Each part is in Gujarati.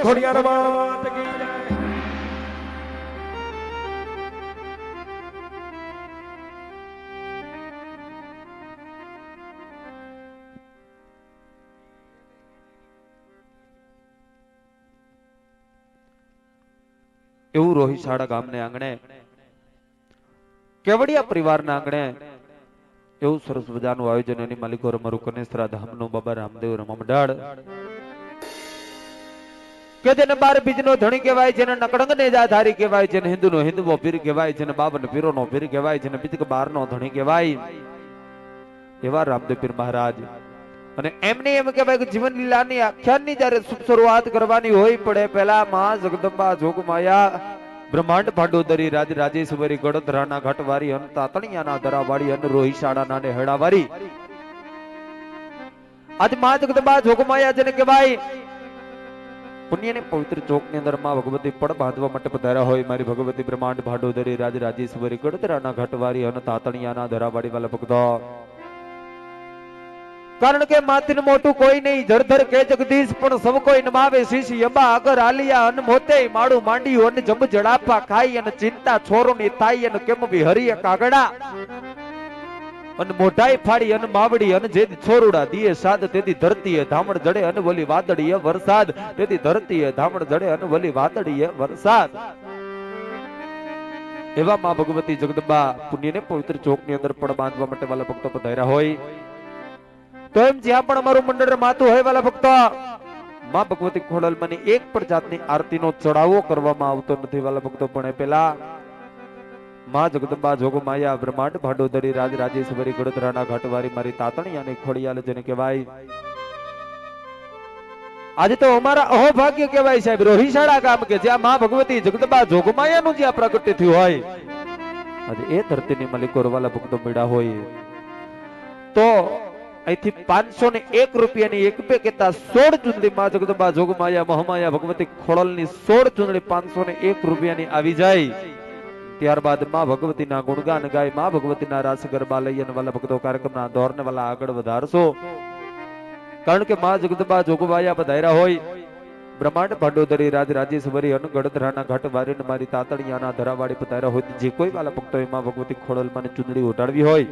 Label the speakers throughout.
Speaker 1: ખોડિયાર જય.
Speaker 2: એવું રોહિશાળા ગામને આંગણે કેવડિયા પરિવારના આંગણે એવું સરસ મજાનું આયોજન એની માલિકો અમારું કનેસરા ધામનું બાબા રામદેવ રમા મંડળ કે તેને બાર બીજનો ધણી કહેવાય છે નકડંગ ને જાધારી કહેવાય જેને હિન્દુનો હિન્દુઓ પીર કહેવાય જેને બાવન પીરોનો પીર કહેવાય જેને બીજક બારનો ધણી કહેવાય. એવા રામદેવ પીર મહારાજ. અને એમને એમ કહેવાય કે જીવન લીલાની આખ્યાનની જ્યારે શરૂઆત કરવાની હોય, પડે પહેલા માં જગદંબા જોગમાયા, બ્રહ્માંડ ભાંડોદરી રાજ રાજેશ્વરી ગડધરાના ઘટવારી, અન તાતણિયાના દરાવાળી અન રોહિશાળાના ને હેડાવારી આજમાં જગદંબા જોગમાયા જેને કહેવાય પુણ્યની પવિત્ર ચોકની અંદર ભગવતી પડ બાંધવા માટે પધાર્યા હોય. મારી ભગવતી બ્રહ્માંડ ભાડોદરી રાજ રાજેશ્વરી ગડતરાના ઘટવારી અને તાતણિયાના ધરાવાડી વાલા ભક્તો. કારણ કે માથીનું મોટું કોઈ નહીં. જરધર કે જગદીશ, પણ સૌ કોઈ નમાવે. શીશ યબા અગર, આલિયા અન મોતે માડું માંડ્યું અને જમ જડાપા ખાઈ અને ચિંતા છોરો ની થાય અને કેમ બી હરિય કાગડા? અને મોઢાઈ ફાડી અને માવડી અને જે છોરુડા દિયે સાદ, તેથી ધરતીએ ધામણ જડે અને વલી વાદળીએ વરસાદ. તેથી ધરતીએ ધામણ જડે અને વલી વાદળીએ વરસાદ. એવા માં ભગવતી જગદંબા પુણ્યને પવિત્ર ચોકની અંદર પણ બાંધવા માટે વાલા ભક્તો પધાર્યા હોય. તો એમ જ્યાં પણ અમારું મંડળ માતું હોય વાલા ભક્તો, માં ભગવતી ખોડલમાંની એક પણ જાતની આરતીનો ચડાવો કરવામાં આવતો નથી વાલા ભક્તો, પણ એ પેલા માં જગદંબા જોગમાયા બ્રહ્માંડ ભાડોદરી રાજ રાજેશ્વરી ગડોદરાના ઘટવારી મારી તાતણી અને ખોડિયાલ જેને કહેવાય. આજે તો અમારા અહોભાગ્ય કહેવાય સાહેબ. રોહિશાળા ગામ કે જ્યાં માં ભગવતી જગદંબા જોગમાયાનું જ્યાં પ્રગટ થયું હોય. આજે એ ધરતીની માલિકો વાલા ભક્તો મેળા હોય. તો અહીંથી પાંચસો ને એક રૂપિયાની એક બે કેતા સોળ ચૂંટણી માં જગદંબા જોગમાયા મહામાયા ભગવતી ખોડલની સોળ ચૂંટણી પાંચસો ને એક રૂપિયાની આવી જાય. ત્યારબાદમાં ભગવતીના ગુણગાન ગાય, માં ભગવતીના રાસ ગરબા લઈ અને વાલા ભક્તો કાર્યક્રમના દોરને વાલા આગળ વધારશો. કારણ કે માં જગદંબા જોગવાયા પધાર્યા હોય. બ્રહ્માંડ ભાંડોદરી રાજ રાજેશ્વરી અને ગડધરાના ઘટ વારીને મારી તાતણિયાના ધરાવાળી પધાર્યા હોય. જે કોઈ વાલા ભક્તો માં ભગવતી ખોડલમાં ચૂંટણી ઉઠાડવી હોય.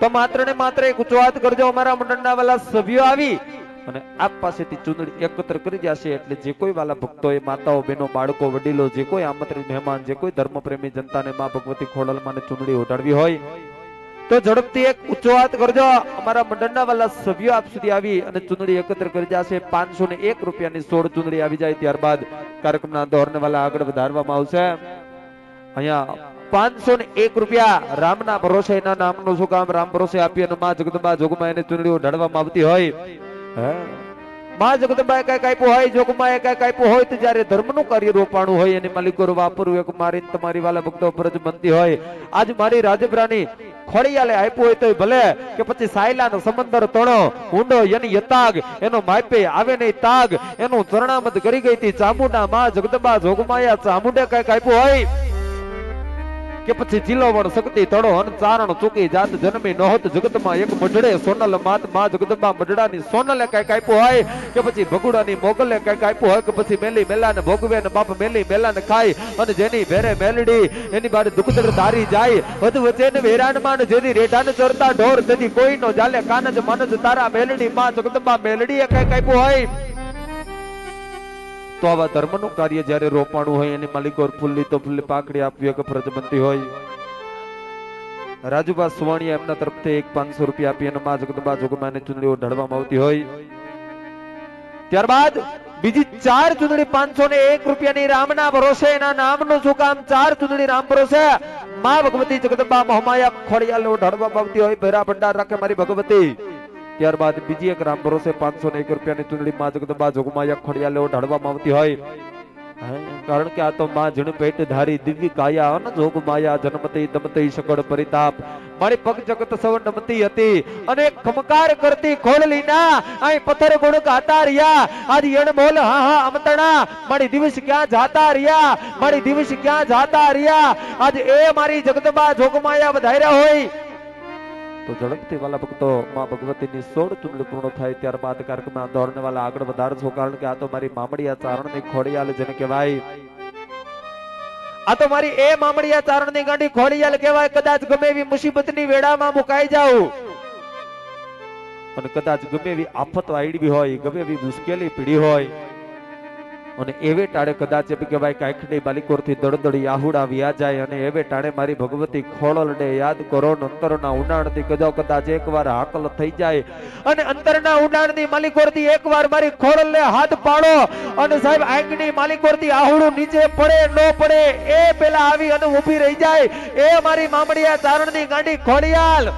Speaker 2: તો માત્ર ને માત્ર એક ઉચ્ચવાત કરજો, અમારા મંડળના વાલા સભ્યો આવી. અને આપ પાસેથી ચૂંદડી એકત્ર કરી જશે એટલે જે કોઈ વાલા ભક્તોએ માતાઓ, બહેનો, બાળકો, વડીલો, જે કોઈ આમંત્રિત મહેમાન, જે કોઈ ધર્મપ્રેમી જનતાને માં ભગવતી ખોડલમાં ચૂંદડી ઉડાડવી હોય, તો ઝડપથી એક ઉચ્ચો હાથ કરજો. અમારા મંડળના વાલા સભ્યો આપ સુધી આવી અને ચૂંદડી એકત્ર કરી જશે. પાંચસો ને એક રૂપિયાની સોળ ચૂંદડી આવી જાય ત્યારબાદ કાર્યક્રમના દોરને વાલા આગળ વધારવામાં આવશે. અહીંયા પાંચસો ને એક રૂપિયા રામના ભરોસે, એના નામનું શું કામ? રામ ભરોસે આપી અને માં જગદંબા જોગમાં એને ચૂંદડીઓ ઢળવામાં આવતી હોય. માં જગદંબાએ કંઈક આપ્યું હોય, જોગમાએ કંઈક આપ્યું હોય, તો જ્યારે ધર્મનું કાર્ય રોપાણું હોય, એને માલિકો વાપરવું, એક મારી તમારી વાલા ભક્તો ફરજ બનતી હોય. આજ મારી રાજપરાની ખોડિયાલે આપ્યું હોય તો ભલે, કે પછી સાયલાનો સમંદર તણો ઊંડો એની યતાગ, એનો માપે આવે નહીં તાગ, એનું ચરણામત કરી ગઈ હતી ચામુંડા માં જગદંબા જોગમાયા ચામુંડે કંઈક આપ્યું હોય કે પછી જીલોવણ શક્તિ તળો ચારણ ચૂકી જાત જન્મી નહોત. જગતમાં એક મઢડે સોનલ માતમાં જગદંબા મઢડાની સોનલે કંઈક આપ્યું હોય કે પછી ભગુડાની મોગલે કંઈક આપ્યું હોય કે પછી મેલી મેલાને ભોગવે ને બાપ મેલી મેલાને ખાય અને જેની ભેરે મેલડી એની બારે દુખદર ધારી જાય. વધુ વચ્ચે ને વેરાણમાં ને જેથી રેઢાને ચરતા ઢોર તેથી કોઈનો જાલે કાનજ જ તારા મેલડી માં જગદંબા મેલડીએ કંઈક આપ્યું હોય. તો આવા ધર્મનું કાર્ય જ્યારે રોપાણું હોય, એની માલિકો ફૂલ્લી તો ફૂલ્લી પાકડી આપવી કે ફરજ બનતી હોય. રાજુબા સુવાણીએ એમના તરફથી એક પાંચસો રૂપિયા આપી અને મા જગદંબા જોગમાને ચૂંટણીઓ ઢળવામાં આવતી હોય. ત્યારબાદ બીજી ચાર ચૂંટણી પાંચસો ને એક રૂપિયાની રામના ભરોસે, એના નામનું શું કામ? ચાર ચૂંટણી રામ ભરોસે. મા ભગવતી જગદંબા મહમાયા ખોડિયાલો ઢળવામાં આવતી હોય, ભેરા ભંડાર રાખે મારી ભગવતી. ત્યારબાદ બીજી એક રામ ભરોસે પાંચસો ને એક રૂપિયાની ચૂંટણી માં જગદંબા જોગમાયા ખોડિયા લેવો ઢાળવામાં આવતી હોય. કારણ કે આ તો માં જણ પેટ ધારી દિવ્ય કાયા અન જોગ માયા જન્મતી દમતી સગળ પરિતાપ. મારી પગ જગત સવ નમતી હતી. અને ખમકાર કરતી ખોળલી ના અહીં પથ્થર ગુણ ગાતા રહ્યા. આજ એણ બોલ, હા હા, અમતણા. મારી દિવસ ક્યાં જાતા રહ્યા? મારી દિવસ ક્યાં જાતા રહ્યા? આજ એ મારી જગદંબા જોગમાયા વધાર્યા હોય. તો ઝડપથી વાલા ભક્તો માં ભગવતીની સોળ ચુંડલી પૂર્ણ થાય ત્યારબાદ કાર્યક્રમમાં દોડને વાલા આગળ વધારશો કારણ કે આ તો મારી મામડિયા ચારણની ખોડિયાલ જેને કહેવાય. આ તો મારી એ મામડિયા ચારણની ગાંઠી ખોડિયાલ કહેવાય. કદાચ ગમે એવી મુસીબતની વેળામાં મુકાઈ જાઉં. અને કદાચ ગમે એવી આફત આઈડવી હોય, ગમે એવી મુશ્કેલી પીડી હોય અને એવે ટાળે કદાચ એમ કહેવાય કાંઈકની બાલિકોરથી દળદળી આહુડા વ્યા જાય અને એવે ટાણે મારી ભગવતી ખોળલને યાદ કરો અંતરના ઉડાણથી કદો કદાચ એકવાર હાકલ થઈ જાય. અને અંતરના ઉડાણની માલિકોરથી એકવાર મારી ખોળલને હાથ પાડો અને સાહેબ, આંખની માલિકોરથી આહુડું નીચે પડે, ન પડે, એ પેલા આવી અને ઊભી રહી જાય. એ મારી મામડિયા ચારણની ગાંડી ખોડિયાલ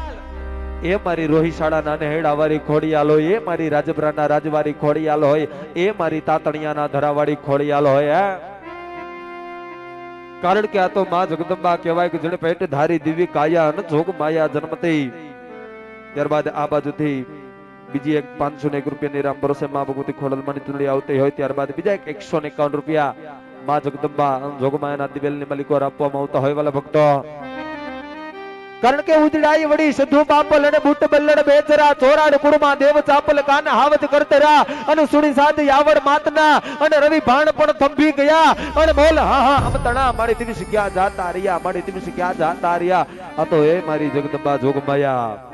Speaker 2: એ મારી રોહિશાળાના નેહડાવાળી ખોડિયાલ હોય, એ મારી રાજબરાના રાજવારી ખોડિયાલ હોય, એ મારી તાતણિયાના ધરાવાળી ખોડિયાલ હોય કારણ કે આ તો માં જગદંબા કહેવાય કે જેને પેટ ધારી દિવ્ય કાયા અને જોગ માયા જન્મતી. ત્યારબાદ આ બાજુથી બીજી એક પાંચસો ને એક રૂપિયાની રામ ભરોસે માં ભગવતી ખોડલમાંની ચૂંટણી આવતી હોય, ત્યારબાદ બીજા એક એકસો ને એકાવન રૂપિયા માં જગદંબા જોગમાયાના દિવેલની માલિકો આપવામાં આવતા હોય, વાલા ભક્તો. કારણ કે ઉજડાઈ વળી સધુ પાપલ અને બુટ બલ્લડ બેચરા ચોરાડ કુળમાં દેવ ચાપલ કાન હાવત કરતરા અને સુણી સાદ યાવડ માતના અને રવિ ભાણ પણ થંભી ગયા. અને બોલ, હા હા અમતણા મારી દિવસ ક્યાં જાતા રહ્યા, મારી દિવસ ક્યાં જાતા રહ્યા. આ તો એ મારી જગદંબા જોગમાયા.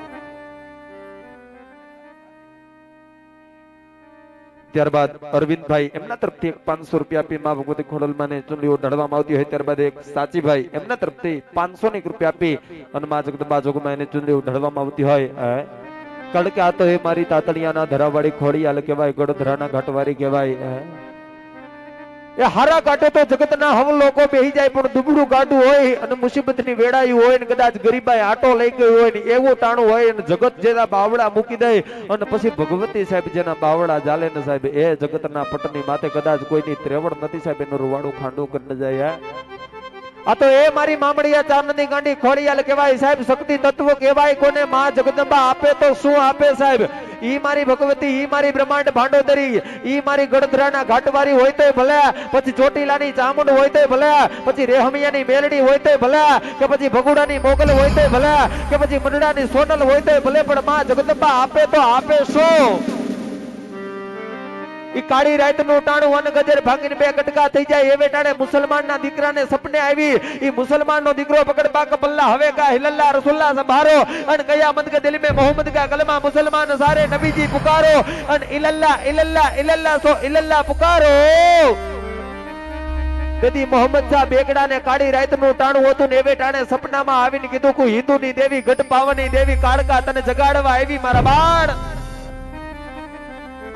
Speaker 2: ત્યારબાદ અરવિંદભાઈ એમના તરફથી પાંચસો રૂપિયા આપી માં ભગવતી ખોડલમાં ચૂંટણીઓ ઢળવામાં આવતી હોય ત્યારબાદ એક સાચીભાઈ એમના તરફથી પાંચસો ની રૂપિયા આપી અને માં જગદંબા જોગમાં એને ચૂંટણીઓ ઢળવામાં આવતી હોય, હે. કારણ કે આ તો એ મારી તાતણિયાના ધરાવાળી આલ કહેવાય ગડધરાના ઘટવારી કહેવાય. એ હારા કાઢે તો જગતના હમ લોકો બેહી જાય, પણ દુબળું ગાડું હોય અને મુસીબતની વેળાઈ હોય ને કદાચ ગરીબાઈ આટો લઈ ગયો હોય ને એવું ટાણું હોય અને જગત જેના બાવડા મૂકી દે અને પછી ભગવતી સાહેબ જેના બાવડા ચાલે ને સાહેબ, એ જગતના પટની માથે કદાચ કોઈની ત્રેવડ નથી સાહેબ, એનું રૂવાડું ખાંડું કરી જાય આ તો એ મારી મામડિયા ચાંદની ગાંડી ખોડિયાલ કહેવાય સાહેબ, શક્તિ તત્વ કહેવાય, કોને માં જગદંબા આપે તો શું આપે સાહેબ? ઈ મારી ભગવતી, ઈ મારી બ્રહ્માંડ ભાંડોદરી, ઈ મારી ગડધરાના ઘાટવારી હોય તોય ભલે, પછી ચોટીલાની ચામુંડ હોય તોય ભલે, પછી રેહમિયાની મેલડી હોય તોય ભલે, કે પછી ભગુડાની મોગલ હોય તોય ભલે, કે પછી મંડળાની સોનલ હોય તોય ભલે, પણ માં જગદંબા આપે તો આપે શું? એ કાળી રાતનું ટાણું અને ગજર ભાંગીને બે કટકા થઈ જાય. એવે ટાણે મુસલમાન ના દીકરાને સપને આવી. એ મુસલમાન નો દીકરો પકડ બાક પલ્લા હવે કા હિલલ્લા રસુલ્લા સંભારો. અન કયા મંદ કે દિલ મે મોહમ્મદ કા કલમા મુસલમાન સારે નબીજી પુકારો. અન ઇલલ્લા ઇલલ્લા ઇલલ્લા સો ઇલલ્લા પુકારો. તેથી મોહમ્મદ શાહ બેગડાને કાળી રાતનું ટાણું હતું ને એવે ટાણે સપના માં આવીને કીધું કે હિન્દુની દેવી, ગઢ પાવની દેવી કાળકા તને જગાડવા આવી મારા બાળ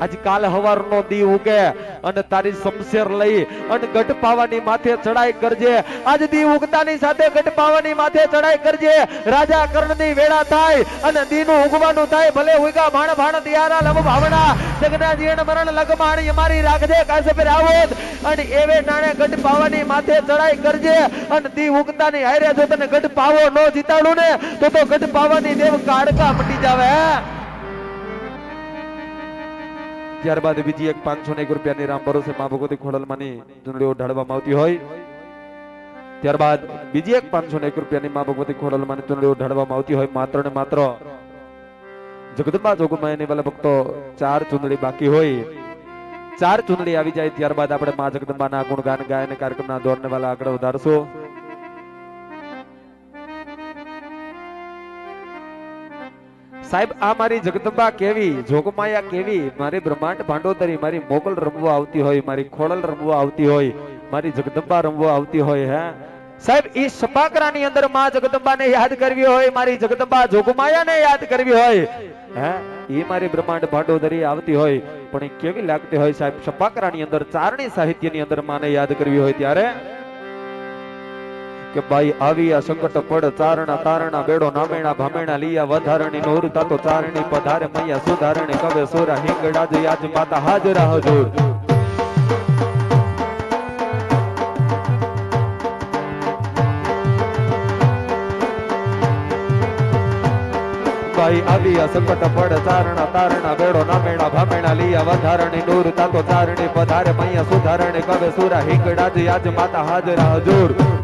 Speaker 2: આજ કાલ હવાર નો દી ઉગે અને તારી શમશેર લઈ અને ગઢ માથે ચડાઈ કરજે. આજ દી ઉગતાની સાથે ગઢ માથે ચડાઈ કરજે. રાજા કર્ણની વેળા થાય અને દીનું ઉગવાનું થાય. ભલે ઉગા ભાણ ભાણ દિયારા લવ ભાવના. જગના જીણ મરણ લગમાણી અમારી રાખજે. કાસે પર આવોત અને એવે નાણે ગઢ પાવાની માથે ચડાઈ કરજે. અને દી ઉગતાની હારે જો તને ગઢ પાવો નો જીતાડું ને, તો તો ગઢ પાવાની દેવ કાળકા મટી જાવે ત્યારબાદ બીજી એક પાંચસો ને એક રૂપિયાની રામ ભરોસે મા ભગવતી ખોડલમાંની ચૂંટણીઓ ઢાળવામાં આવતી હોય. ત્યારબાદ બીજી એક પાંચસો ને એક રૂપિયાની મા ભગવતી ખોડલમાંની ચૂંટણીઓ ઢાળવામાં આવતી હોય માત્ર ને માત્ર. જગદંબા જોગમાયાની વાલા ભક્તો ચાર ચૂંટણી બાકી હોય. ચાર ચૂંટણી આવી જાય ત્યારબાદ આપણે મા જગદંબાના ગુણગાન ગાયન કાર્યક્રમના દોરને વાલા આગળ વધારશો સાહેબ, આ મારી જગદંબા કેવી, જોગમાયા કેવી? મારી બ્રહ્માંડ ભાંડોદરી, મારી મોગલ રમવા આવતી હોય, મારી ખોડલ રમવા આવતી હોય, મારી જગદંબા રમવા આવતી હોય, હે? સાહેબ એ સપાકરાની અંદરમાં જગદંબાને યાદ કરવી હોય, મારી જગદંબા જોગમાયાને યાદ કરવી હોય, હે? એ મારી બ્રહ્માંડ ભાંડોદરી આવતી હોય, પણ એ કેવી લાગતી હોય સાહેબ? સપાકરાની અંદર, ચારણી સાહિત્યની અંદર માને યાદ કરવી હોય ત્યારે? કે ભાઈ આવી આ સંકટ પડ, ચારણા તારણા બેડો, નામેણા ભામેણા, લીયા વધારણી નોર તાતો ચારણી પધારે, મૈયા સુધારણી કવે, સોરા હિંગડા જે આજ માતા હાજરા હજુર. ભાઈ આવી સંકટ પડ તારણા તારણા બેડો, નામેણા ભામેણા, લિયા વધારણી નોર તાતો તારણી પધારે, મૈયા સુધારણી કવે, સુરા હિંગડા જે આજ માતા હાજરા હજુર.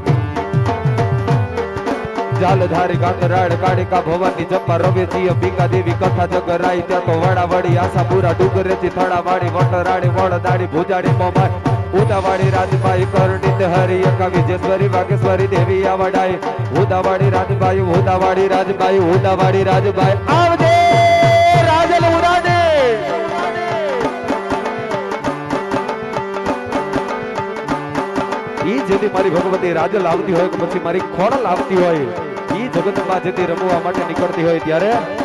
Speaker 2: જાલધારી કાંકરાડ કાળિકા ભવાની જપ્પા રવે જી અંબિકા દેવી, કથા જગરાઈ ત્યાં તો વડાવાડી આશાપુરા, ડુંગરેથી થડાવાડી વટરાડી વડદાડી ભુજાડી મોમાઈ ઉદાવાડી રાજબાઈ કરણી હરી કવિ જેશ્વરી વાગેશ્વરી દેવી, આવડાઈ ઉદાવાડી રાજબાઈ ઉદાવાડી રાજબાઈ ઉદાવાડી રાજબાઈ, આવજે, રાજલ ઉરાડે! ઈ જેથી મારી ભગવતી રાજલ આવતી હોય કે પછી મારી ખોડલ આવતી હોય જગતમાં જેથી રમવા માટે નીકળતી હોય ત્યારે